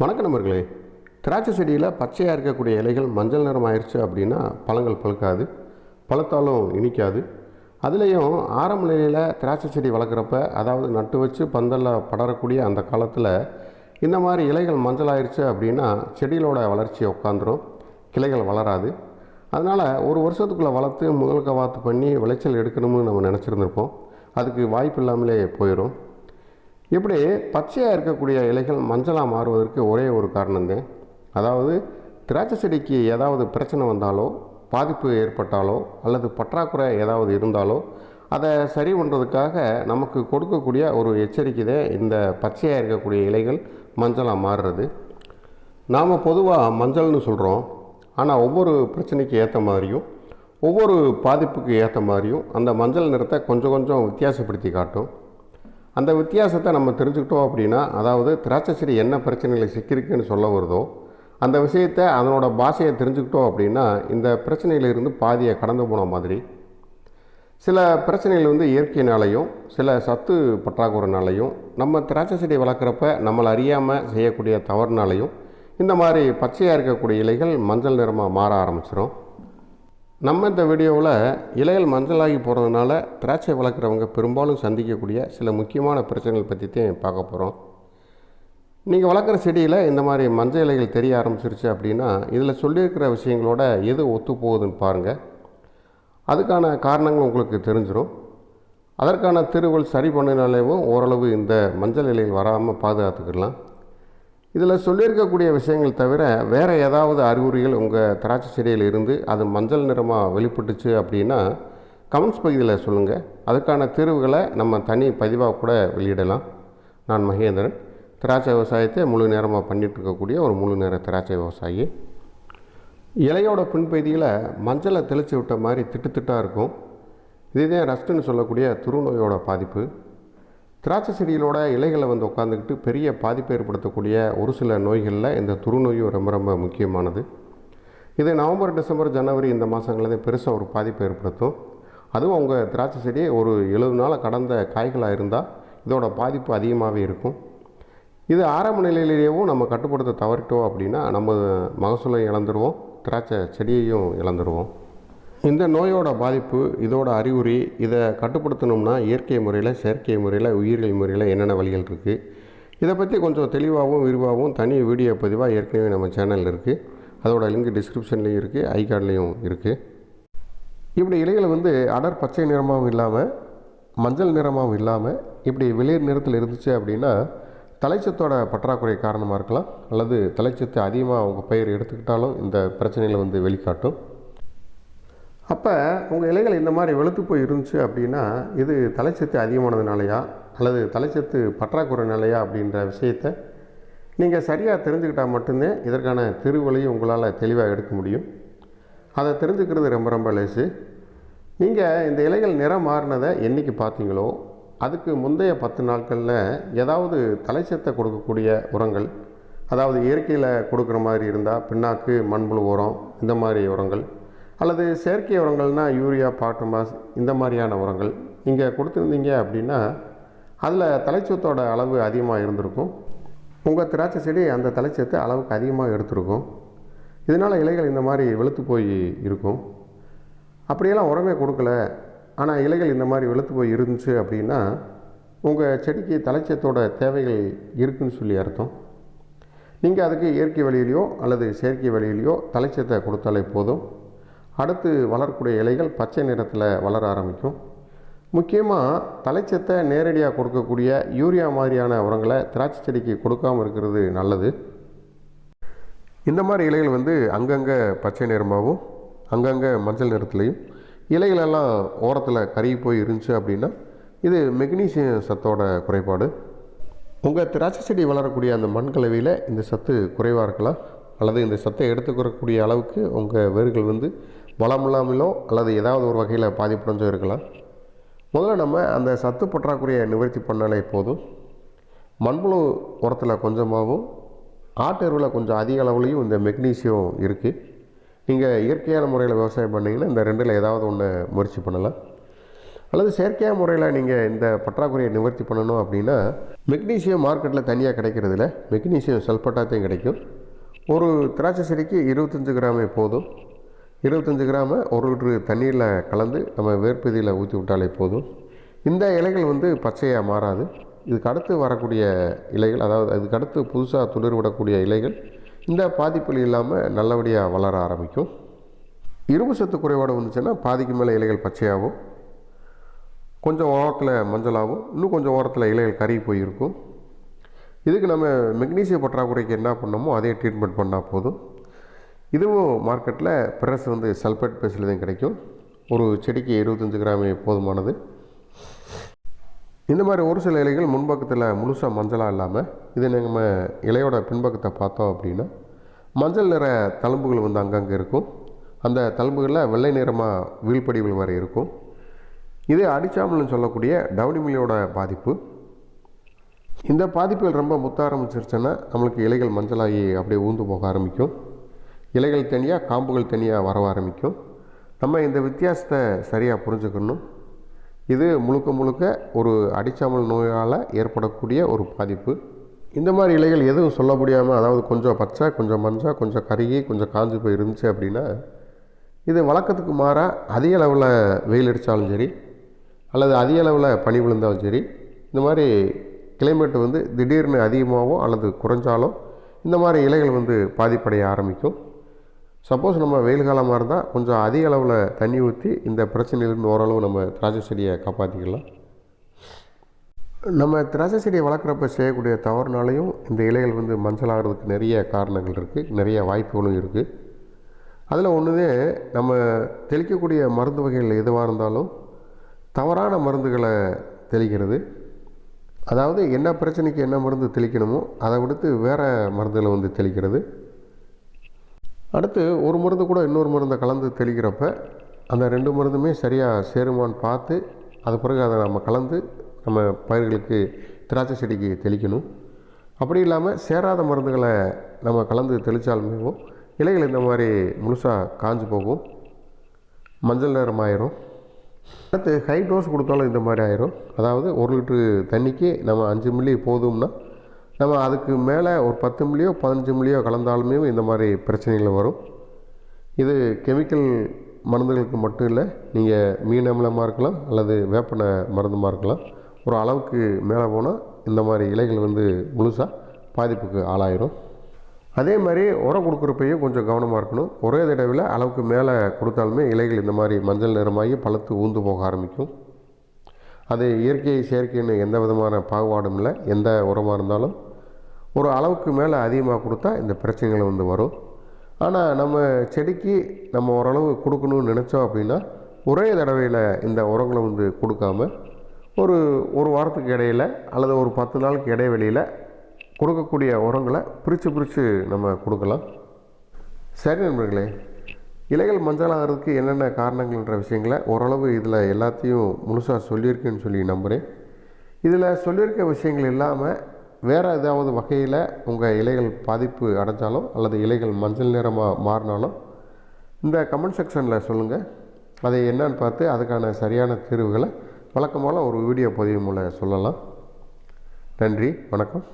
வணக்கம் நண்பர்களே. திராட்சை செடியில் பச்சையாக இருக்கக்கூடிய இலைகள் மஞ்சள் நிறம் ஆயிடுச்சு அப்படின்னா பழங்கள் பழுக்காது பழுத்தாலும் இனிக்காது. அதுலேயும் ஆரம்ப நிலையில் திராட்சை செடி வளர்க்குறப்ப அதாவது நட்டு வச்சு பந்தலில் படரக்கூடிய அந்த காலத்தில் இந்த மாதிரி இலைகள் மஞ்சள் ஆயிடுச்சு அப்படின்னா செடிகளோட வளர்ச்சி உட்காந்துரும் கிளைகள் வளராது. அதனால் ஒரு வருஷத்துக்குள்ளே வளர்த்து முதல் கவாத்து பண்ணி விளைச்சல் எடுக்கணும்னு நம்ம நினச்சிருந்துருப்போம். அதுக்கு வாய்ப்பு இல்லாமலே போயிடும் இப்படி பச்சையாக இருக்கக்கூடிய இலைகள் மஞ்சளாக மாறுவதற்கு ஒரே ஒரு காரணம்தான் அதாவது திராட்சை செடிக்கு ஏதாவது பிரச்சனை வந்தாலோ பாதிப்பு ஏற்பட்டாலோ அல்லது பற்றாக்குறை ஏதாவது இருந்தாலோ அதை சரி பண்ணுறதுக்காக நமக்கு கொடுக்கக்கூடிய ஒரு எச்சரிக்கை தான் இந்த பச்சையாக இருக்கக்கூடிய இலைகள் மஞ்சளாக மாறுறது. நாம் பொதுவாக மஞ்சள்னு சொல்கிறோம் ஆனால் ஒவ்வொரு பிரச்சனைக்கு ஏற்ற மாதிரியும் ஒவ்வொரு பாதிப்புக்கு ஏற்ற மாதிரியும் அந்த மஞ்சள் நிறத்தை கொஞ்சம் கொஞ்சம் வித்தியாசப்படுத்தி காட்டும். அந்த வித்தியாசத்தை நம்ம தெரிஞ்சுக்கிட்டோம் அப்படின்னா அதாவது திராட்சை செடி என்ன பிரச்சனைகளை சிக்கியிருக்குன்னு சொல்ல வருதோ அந்த விஷயத்தை அதனோட பாஷையை தெரிஞ்சுக்கிட்டோம் அப்படின்னா இந்த பிரச்சனையிலிருந்து பாதியை கடந்து போன மாதிரி சில பிரச்சனைகள் வந்து இயற்கையினாலையும் சில சத்து பற்றாக்குறைனாலையும் நம்ம திராட்சை செடி வளர்க்குறப்ப நம்மளை அறியாமல் செய்யக்கூடிய தவறுனாலையும் இந்த மாதிரி பச்சையாக இருக்கக்கூடிய இலைகள் மஞ்சள் நிறமாக மாற ஆரம்பிச்சிடும் நம்ம இந்த வீடியோவில் இலைகள் மஞ்சளாகி போகிறதுனால திராட்சை வளர்க்குறவங்க பெரும்பாலும் சந்திக்கக்கூடிய சில முக்கியமான பிரச்சனைகள் பற்றி தான் பார்க்க போகிறோம். நீங்கள் வளர்க்குற செடியில் இந்த மாதிரி மஞ்சள் இலைகள் தெரிய ஆரம்பிச்சிருச்சு அப்படின்னா இதில் சொல்லியிருக்கிற விஷயங்களோட எது ஒத்து போகுதுன்னு பாருங்கள் அதுக்கான காரணங்கள் உங்களுக்கு தெரிஞ்சிடும் அதற்கான தீர்வுகள் சரி பண்ணினாலேவும் ஓரளவு இந்த மஞ்சள் இலைகள் வராமல் பாதுகாத்துக்கிடலாம் இதில் சொல்லியிருக்கக்கூடிய விஷயங்கள் தவிர வேறு ஏதாவது அறிகுறிகள் உங்கள் திராட்சை செடியில் இருந்து அது மஞ்சள் நிறமாக வெளிப்பட்டுச்சு அப்படின்னா கமெண்ட்ஸ் பகுதியில் சொல்லுங்கள் அதுக்கான தீர்வுகளை நம்ம தனி பதிவாக கூட வெளியிடலாம். நான் மகேந்திரன். திராட்சை விவசாயத்தை முழு நேரமாக பண்ணிகிட்டு இருக்கக்கூடிய ஒரு முழு நேர திராட்சை விவசாயி. இலையோட பின்பகுதியில் மஞ்சளை தெளித்து விட்ட மாதிரி திட்டு திட்டாக இருக்கும். இதுதான் ரஸ்ட்டுன்னு சொல்லக்கூடிய துருநோயோட பாதிப்பு. திராட்சை செடிகளோட இலைகளை வந்து உட்காந்துக்கிட்டு பெரிய பாதிப்பை ஏற்படுத்தக்கூடிய ஒரு சில நோய்களில் இந்த துருநோயும் ரொம்ப ரொம்ப முக்கியமானது. இது நவம்பர் டிசம்பர் ஜனவரி இந்த மாதங்களில் பெருசாக ஒரு பாதிப்பை ஏற்படுத்தும். அதுவும் அவங்க திராட்சை செடி ஒரு எழுபது நாள் கடந்த காய்களாக இருந்தால் இதோட பாதிப்பு அதிகமாகவே இருக்கும். இது ஆரம்ப நிலையிலேயேவும் நம்ம கட்டுப்படுத்த தவறிட்டோம் அப்படின்னா நம்ம மகசூலை இழந்துருவோம் திராட்சை செடியையும் இழந்துருவோம். இந்த நோயோட பாதிப்பு இதோட அறிகுறி இதை கட்டுப்படுத்தணும்னா இயற்கை முறையில் செயற்கை முறையில் உயிரியல் முறையில் என்னென்ன வழிகள் இருக்குது இதை பற்றி கொஞ்சம் தெளிவாகவும் விரிவாகவும் தனி வீடியோ பதிவாக ஏற்கனவே நம்ம சேனலில் இருக்குது அதோட லிங்க் டிஸ்கிரிப்ஷன்லேயும் இருக்குது ஐ இருக்குது இப்படி இலைகள் வந்து அடர் பச்சை நிறமாகவும் இல்லாமல் மஞ்சள் நிறமாகவும் இல்லாமல் இப்படி வெளிர் நிறத்தில் இருந்துச்சு அப்படின்னா தலைச்சத்தோட பற்றாக்குறை காரணமாக இருக்கலாம். அல்லது தலைச்சத்து அதிகமாக அவங்க பயிர் எடுத்துக்கிட்டாலும் இந்த பிரச்சனைகளை வந்து வெளிக்காட்டும். அப்போ உங்கள் இலைகள் இந்த மாதிரி வெளுத்து போய் இருந்துச்சு அப்படின்னா இது தலைச்சத்து அதிகமானதுனாலையா? அல்லது தலைச்சத்து பற்றாக்குறைனாலையா அப்படின்ற விஷயத்தை நீங்கள் சரியாக தெரிஞ்சுக்கிட்டால் மட்டும்தான் இதற்கான திருவழியும் உங்களால் தெளிவாக எடுக்க முடியும். அதை தெரிஞ்சுக்கிறது ரொம்ப ரொம்ப லேசு. நீங்கள் இந்த இலைகள் நிறம் மாறினதை என்றைக்கு பார்த்தீங்களோ அதுக்கு முந்தைய பத்து நாட்களில் ஏதாவது தலைச்சத்தை கொடுக்கக்கூடிய உரங்கள் அதாவது இயற்கையில் கொடுக்குற மாதிரி இருந்தால் பின்னாக்கு மண்புழு உரம் இந்த மாதிரி உரங்கள் அல்லது செயற்கை உரங்கள்னால் யூரியா பாட்டமாஸ் இந்த மாதிரியான உரங்கள் நீங்கள் கொடுத்துருந்தீங்க அப்படின்னா அதில் தலைச்சத்தோட அளவு அதிகமாக இருந்திருக்கும். உங்கள் திராட்சை செடி அந்த தலைச்சத்தை அளவுக்கு அதிகமாக எடுத்திருக்கும். இதனால் இலைகள் இந்த மாதிரி வெளுத்து போய் இருக்கும். அப்படியெல்லாம் உரமே கொடுக்கல. ஆனால் இலைகள் இந்த மாதிரி வெளுத்து போய் இருந்துச்சு அப்படின்னா உங்கள் செடிக்கு தலைச்சத்தோட தேவைகள் இருக்குன்னு சொல்லி அர்த்தம். நீங்கள் அதுக்கு இயற்கை வழியிலையோ அல்லது செயற்கை வழியிலையோ தலைச்சத்தை கொடுத்தாலே போதும். அடுத்து வளரக்கூடிய இலைகள் பச்சை நிறத்தில் வளர ஆரம்பிக்கும். முக்கியமாக தலைச்சத்தை நேரடியாக கொடுக்கக்கூடிய யூரியா மாதிரியான உரங்களை திராட்சை செடிக்கு கொடுக்காமல் இருக்கிறது நல்லது. இந்த மாதிரி இலைகள் வந்து அங்கங்கே பச்சை நிறமாகவும் அங்கங்கே மஞ்சள் நிறத்துலையும் இலைகளெல்லாம் ஓரத்தில் கருகி போய் இருந்துச்சு அப்படின்னா இது மெக்னீசியம் சத்தோட குறைபாடு. உங்கள் திராட்சை செடி வளரக்கூடிய அந்த மண் கலவையில் இந்த சத்து குறைவாக இருக்கலாம். அல்லது இந்த சத்தை எடுத்துக்கிறக்கூடிய அளவுக்கு உங்கள் வேர்கள் வந்து வளம் இல்லாமலோ அல்லது ஏதாவது ஒரு வகையில் பாதிப்புடைஞ்சோ இருக்கலாம். முதல்ல நம்ம அந்த சத்து பற்றாக்குறையை நிவர்த்தி பண்ணாலே போதும். மண்புழு உரத்தில் கொஞ்சமாகவும் ஆட்டெருவில் கொஞ்சம் அதிக அளவுலேயும் இந்த மெக்னீசியம் இருக்குது நீங்கள் இயற்கையான முறையில் விவசாயம் பண்ணிங்கன்னா இந்த ரெண்டில் ஏதாவது ஒன்று முயற்சி பண்ணலாம். அல்லது செயற்கையான முறையில் நீங்கள் இந்த பற்றாக்குறையை நிவர்த்தி பண்ணணும் அப்படின்னா மெக்னீசியம் மார்க்கெட்டில் தனியாக கிடைக்கிறதுல மெக்னீசியம் சல்பட்டாத்தையும் கிடைக்கும். ஒரு திராட்சை செடிக்கு இருபத்தஞ்சு கிராமே போதும். இருபத்தஞ்சு கிராம ஒரு லிட்ரு தண்ணீரில் கலந்து நம்ம வேர்ப்பதியில் ஊற்றி விட்டாலே போதும். இந்த இலைகள் வந்து பச்சையாக மாறாது. இதுக்கு அடுத்து வரக்கூடிய இலைகள் அதாவது அதுக்கு அடுத்து புதுசாக துளிர் விடக்கூடிய இலைகள் இந்த பாதிப்புகள் இல்லாமல் நல்லபடியாக வளர ஆரம்பிக்கும். இரும்பு சத்து குறைபாடு வந்துச்சுன்னா பாதிக்கு மேலே இலைகள் பச்சையாகும். கொஞ்சம் ஓரத்தில் மஞ்சளாகவும் இன்னும் கொஞ்சம் ஓரத்தில் இலைகள் கருகி போயிருக்கும். இதுக்கு நம்ம மெக்னீசிய பற்றாக்குறைக்கு என்ன பண்ணோமோ அதே ட்ரீட்மெண்ட் பண்ணால் போதும். இதுவும் மார்க்கெட்டில் பிரஸ் வந்து சல்பேட் பேஸில் தான் கிடைக்கும். ஒரு செடிக்கு இருபத்தஞ்சு கிராமே போதுமானது. இந்த மாதிரி ஒரு சில இலைகள் முன்பக்கத்தில் முழுசாக மஞ்சளாக இல்லாமல் இது நம்ம இலையோட பின்பக்கத்தை பார்த்தோம் அப்படின்னா மஞ்சள் நிற தழும்புகள் வந்து அங்கங்கே இருக்கும். அந்த தழும்புகளில் வெள்ளை நிறமாக வீழ்படிவுகள் வரை இருக்கும். இது அடிச்சாமல்னு சொல்லக்கூடிய டவுனிமிலியோட பாதிப்பு. இந்த பாதிப்புகள் ரொம்ப முத்த ஆரம்பிச்சிருச்சுன்னா நம்மளுக்கு இலைகள் மஞ்சளாகி அப்படியே ஊந்து போக ஆரம்பிக்கும். இலைகள் தனியாக காம்புகள் தனியாக வர ஆரம்பிக்கும். நம்ம இந்த வித்தியாசத்தை சரியாக புரிஞ்சுக்கணும். இது முழுக்க முழுக்க ஒரு அடிச்சாமல் நோயால் ஏற்படக்கூடிய ஒரு பாதிப்பு. இந்த மாதிரி இலைகள் எதுவும் சொல்ல முடியாமல் அதாவது கொஞ்சம் பச்சை கொஞ்சம் மஞ்சள் கொஞ்சம் கருகி கொஞ்சம் காஞ்சு போய் இருந்துச்சு அப்படின்னா இது வழக்கத்துக்கு மாறாக அதிக அளவில் வெயில் அடித்தாலும் சரி அல்லது அதிக அளவில் பனி விழுந்தாலும் சரி இந்த மாதிரி கிளைமேட் வந்து திடீர்னு அதிகமாகவோ அல்லது குறைஞ்சாலும் இந்த மாதிரி இலைகள் வந்து பாதிப்படைய ஆரம்பிக்கும். சப்போஸ் நம்ம வெயில் காலமாக இருந்தால் கொஞ்சம் அதிக அளவில் தண்ணி ஊற்றி இந்த பிரச்சனையிலேருந்து ஓரளவு நம்ம திராட்சை செடியை காப்பாற்றிக்கலாம் நம்ம திராட்சை செடியை வளர்க்குறப்ப செய்யக்கூடிய தவறுனாலையும் இந்த இலைகள் வந்து மஞ்சளாகிறதுக்கு நிறைய காரணங்கள் இருக்குது நிறைய வாய்ப்புகளும் இருக்குது அதில் ஒன்றுதே நம்ம தெளிக்கக்கூடிய மருந்து வகைகள் எதுவாக இருந்தாலும் தவறான மருந்துகளை தெளிக்கிறது. அதாவது என்ன பிரச்சனைக்கு என்ன மருந்து தெளிக்கணுமோ அதை விடுத்து வேறு மருந்துகளை வந்து தெளிக்கிறது. அடுத்து ஒரு மருந்து கூட இன்னொரு மருந்தை கலந்து தெளிக்கிறப்ப அந்த ரெண்டு மருந்துமே சரியாக சேருமான்னு பார்த்து அது பிறகு அதை நம்ம கலந்து நம்ம பயிர்களுக்கு திராட்சை செடிக்கு தெளிக்கணும். அப்படி இல்லாமல் சேராத மருந்துகளை நம்ம கலந்து தெளித்தாலுமே இலைகள் இந்த மாதிரி முழுசாக காஞ்சு போகும். மஞ்சள் நிறம் ஆயிரும். அடுத்து ஹை டோஸ் கொடுத்தாலும் இந்த மாதிரி ஆயிரும். அதாவது ஒரு லிட்ரு தண்ணிக்கு நம்ம அஞ்சு மில்லி போதும்னா நம்ம அதுக்கு மேலே ஒரு பத்து மில்லியோ பதினஞ்சு மில்லியோ கலந்தாலுமே இந்த மாதிரி பிரச்சனைகள் வரும். இது கெமிக்கல் மருந்துகளுக்கு மட்டும் இல்லை நீங்கள் மீன் அமிலமாக இருக்கலாம் அல்லது வேப்பன மருந்துமாக இருக்கலாம். ஒரு அளவுக்கு மேலே போனால் இந்த மாதிரி இலைகள் வந்து முழுசாக பாதிப்புக்கு ஆளாயிரும். அதே மாதிரி உரம் கொடுக்குறப்பையும் கொஞ்சம் கவனமாக இருக்கணும். ஒரே தடவையில் அளவுக்கு மேலே கொடுத்தாலுமே இலைகள் இந்த மாதிரி மஞ்சள் நிறமாகி பழுத்து ஊந்து போக ஆரம்பிக்கும். அது இயற்கை செயற்கைன்னு எந்த விதமான பாகுபாடும் இல்லை. எந்த உரமாக இருந்தாலும் ஒரு அளவுக்கு மேலே அதிகமாக கொடுத்தா இந்த பிரச்சனைகள் வந்து வரும். ஆனால் நம்ம செடிக்கு நம்ம ஓரளவு கொடுக்கணும்னு நினச்சோம் அப்படின்னா ஒரே தடவையில் இந்த உரங்களை வந்து கொடுக்காம ஒரு ஒரு வாரத்துக்கு இடையில் அல்லது ஒரு பத்து நாளுக்கு இடைவெளியில் கொடுக்கக்கூடிய உரங்களை பிரித்து பிரித்து நம்ம கொடுக்கலாம். சரி நண்பர்களே இலைகள் மஞ்சள் ஆகிறதுக்கு என்னென்ன காரணங்கள்ன்ற விஷயங்களை ஓரளவு இதில் எல்லாத்தையும் முழுசாக சொல்லியிருக்கேன்னு சொல்லி நம்புகிறேன் இதில் சொல்லியிருக்க விஷயங்கள் இல்லாமல் வேறு ஏதாவது வகையில் உங்கள் இலைகள் பாதிப்பு அடைஞ்சாலும் அல்லது இலைகள் மஞ்சள் நிறமாக மாறினாலும் இந்த கமெண்ட் செக்ஷனில் சொல்லுங்கள் அதை என்னன்னு பார்த்து அதுக்கான சரியான தீர்வுகளை வழக்கம் போல் ஒரு வீடியோ பதிவு மூலம் சொல்லலாம். நன்றி வணக்கம்.